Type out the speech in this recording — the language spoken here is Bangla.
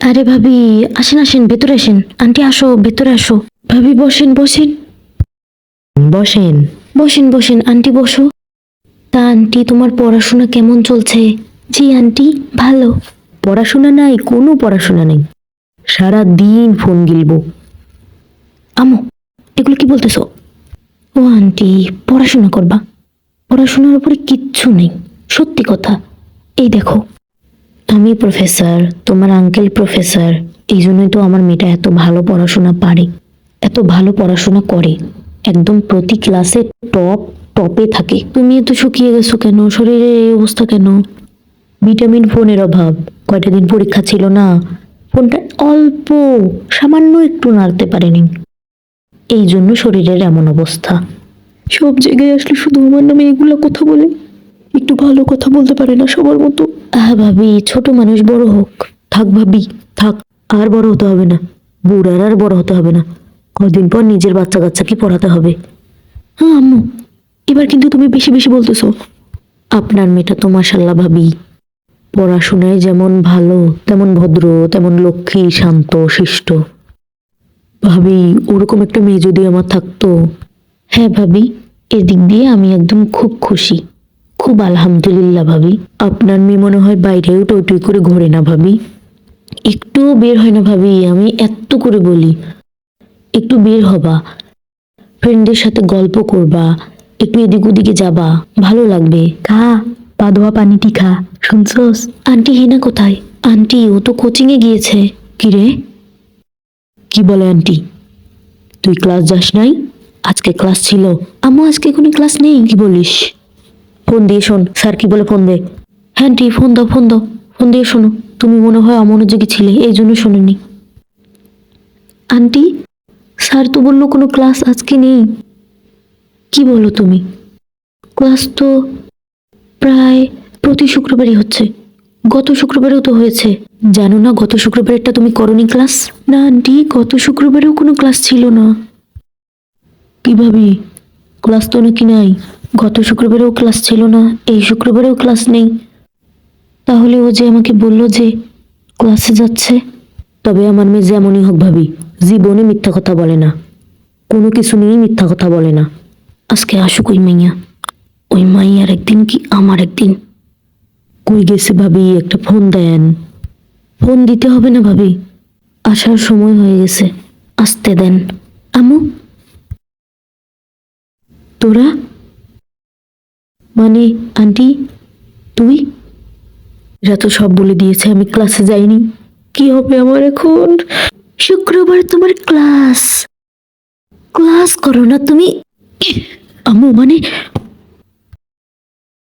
আরে ভাবি আসেন আসেন ভেতরে আসেন। আন্টি আসো ভেতরে আসো। ভাবি বসেন বসেন। বসেন। বসেন বসেন আন্টি বসো। তা আন্টি তোমার পড়াশোনা কেমন চলছে? জি আন্টি ভালো। পড়াশোনা নাই কোনো পড়াশোনা নেই। সারা দিন ফোন গিলবো। আমো এগুলো কি বলতেছো? ও আন্টি পড়াশোনা করবা? পড়াশোনার উপরে কিচ্ছু নেই। সত্যি কথা। এই দেখো। আমি প্রফেসর, তোমার আঙ্কেল প্রফেসর এই জন্যই তো আমার মেয়েটা এত ভালো পড়াশোনা পারে, এত ভালো পড়াশোনা করে। একদম প্রতি ক্লাসে টপ টপে থাকে। তুমি এত শুকিয়ে গেছো কেন? শরীরের এই অবস্থা কেন? ভিটামিন ফোনের অভাব। কয়টা দিন পরীক্ষা ছিল না। ফোনটা অল্প, সামান্য একটু নাড়তে পারেনি। এই জন্য শরীরের এমন অবস্থা। সব জায়গায় আসলে শুধু আমার নামে এগুলো কথা বলে। একটু ভালো কথা বলতে পারে না সবার মতো। হ্যাঁ ভাবি ছোট মানুষ বড় হোক। থাক ভাবি থাক। আর বড় হতে হবে না। বুড়ার আর বড় হতে হবে না। কদিন পর নিজের বাচ্চা কাচ্চাকে পড়াতে হবে। হ্যাঁ আম্মু। এবার কিন্তু তুমি বেশি বেশি বলতেছো। আপনার মেয়েটা তো মাসাল্লাহ ভাবি। পড়াশোনায় যেমন ভালো তেমন ভদ্র তেমন লক্ষ্মী শান্ত শিষ্ট। ভাবি ওরকম একটা মেয়ে যদি আমার থাকতো। হ্যাঁ ভাবি। এদিক দিয়ে আমি একদম খুব খুশি। খুব আলহামদুলিল্লাহ ভাবি। আপনার মেয়ে মনে হয় বাইরেও টই করে ঘোরে না ভাবি। একটুও বের হয় না ভাবি আমি এত করে বলি। একটু বের হবা। ফ্রেন্ডদের সাথে গল্প করবা। একটু এদিক ওদিকে যাবা। ভালো লাগবে। খা পা ধোয়া পানিটি খা। শুনছস? আন্টি হিনা কোথায়? আন্টি ও তো কোচিংয়ে গিয়েছে। কিরে কি বলে আন্টি? তুই ক্লাস যাস নাই? আজকে ক্লাস ছিল। আম্মু আজকে কোনো ক্লাস নেই। কি বলিস? ফোন দিয়ে শোন, স্যার কি বলে ফোন দে হ্যাঁ আন্টি ফোন দাও ফোন দাও, ফোন দিয়ে শোনো, তুমি মনে হয় অমনোযোগী ছিলে, এই জন্য শোনোনি। আন্টি, স্যার তো বলল কোনো ক্লাস আজকে নেই। কি বলো তুমি? ক্লাস তো প্রায় প্রতি শুক্রবারই হচ্ছে। গত শুক্রবারেও তো হয়েছে। জানো না, গত শুক্রবারেরটা তুমি করনি ক্লাস? না আন্টি, গত শুক্রবারেও কোনো ক্লাস ছিল না। কি ভাবি ক্লাস তো নাকি নাই? গত শুক্রবারেও ক্লাস ছিল না, এই শুক্রবারেও ক্লাস নেই। তাহলে ও যে আমাকে বলল যে ক্লাসে যাচ্ছে, তবে আমার মেয়ে যেমনই হোক ভাবি, জীবনে মিথ্যা কথা বলে না। কোনো কিছু নিয়েই মিথ্যা কথা বলে না। আজকে আসুক ওই মাইয়া। ওই মাইয়ার একদিন কি আমার একদিন? কই গেছে ভাবি, একটা ফোন দেন। ফোন দিতে হবে না ভাবি। আসার সময় হয়ে গেছে। আসতে দেন। আমু তোরা? মানে আন্টি, তুই? এরা তো সব বলে দিয়েছে, আমি ক্লাসে যাইনি। কি হবে আমার এখন? শুক্রবার তোমার ক্লাস ক্লাস করো না তুমি। আম্মু মানে